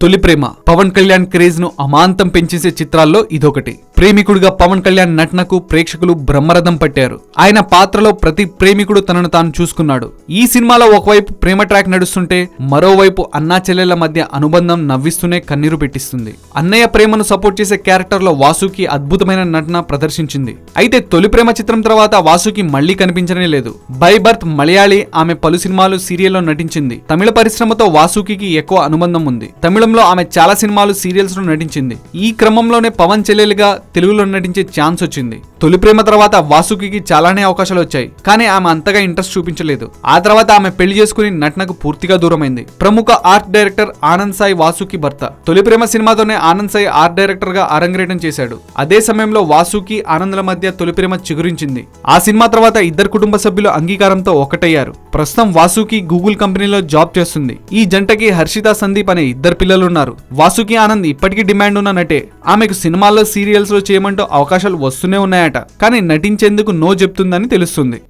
తొలి ప్రేమ. పవన్ కళ్యాణ్ క్రేజ్ను అమాంతం పెంచేసే చిత్రాల్లో ఇదొకటి. ప్రేమికుడిగా పవన్ కళ్యాణ్ నటనకు ప్రేక్షకులు బ్రహ్మరథం పట్టారు. ఆయన పాత్రలో ప్రతి ప్రేమికుడు తనను తాను చూసుకున్నాడు. ఈ సినిమాలో ఒకవైపు ప్రేమ ట్రాక్ నడుస్తుంటే మరోవైపు అన్నా చెల్లెల మధ్య అనుబంధం నవ్విస్తూనే కన్నీరు పెట్టిస్తుంది. అన్నయ్య ప్రేమను సపోర్ట్ చేసే క్యారెక్టర్లో వాసుకి అద్భుతమైన నటన ప్రదర్శించింది. అయితే తొలి ప్రేమ చిత్రం తర్వాత వాసుకి మళ్ళీ కనిపించనే లేదు. బై బర్త్ మలయాళీ ఆమె పలు సినిమాలు సీరియల్లో నటించింది. తమిళ పరిశ్రమతో వాసుకి ఎక్కువ అనుబంధం ఉంది. తమిళంలో ఆమె చాలా సినిమాలు సీరియల్స్ నటించింది. ఈ క్రమంలోనే పవన్ చెల్లెలుగా తెలుగులో నటించే ఛాన్స్ వచ్చింది. తొలి ప్రేమ తర్వాత వాసుకి చాలానే అవకాశాలు వచ్చాయి. కానీ ఆమె అంతగా ఇంట్రెస్ట్ చూపించలేదు. ఆ తర్వాత ఆమె పెళ్ళి చేసుకుని నటనకు పూర్తిగా దూరమైంది. ప్రముఖ ఆర్ట్ డైరెక్టర్ ఆనంద్ సాయి వాసుకి భర్త. తొలి ప్రేమ సినిమాతోనే ఆనంద్ సాయి ఆర్ట్ డైరెక్టర్గా అరంగేటం చేశాడు. అదే సమయంలో వాసుకి ఆనంద్ల మధ్య తొలి ప్రేమ చిగురించింది. ఆ సినిమా తర్వాత ఇద్దరు కుటుంబ సభ్యులు అంగీకారంతో ఒకటయ్యారు. ప్రస్తుతం వాసుకి గూగుల్ కంపెనీలో జాబ్ చేస్తుంది. ఈ జంటకి హర్షిత సందీప్ అనే ఇద్దరు పిల్లలు ఉన్నారు వాసుకి ఆనంద్ ఇప్పటికీ డిమాండ్ ఉన్న నటే. ఆమెకు సినిమాల్లో సీరియల్స్లో చేయమంటూ అవకాశాలు వస్తూనే ఉన్నాయట. కానీ నటించేందుకు నో చెప్తుందని తెలుస్తుంది.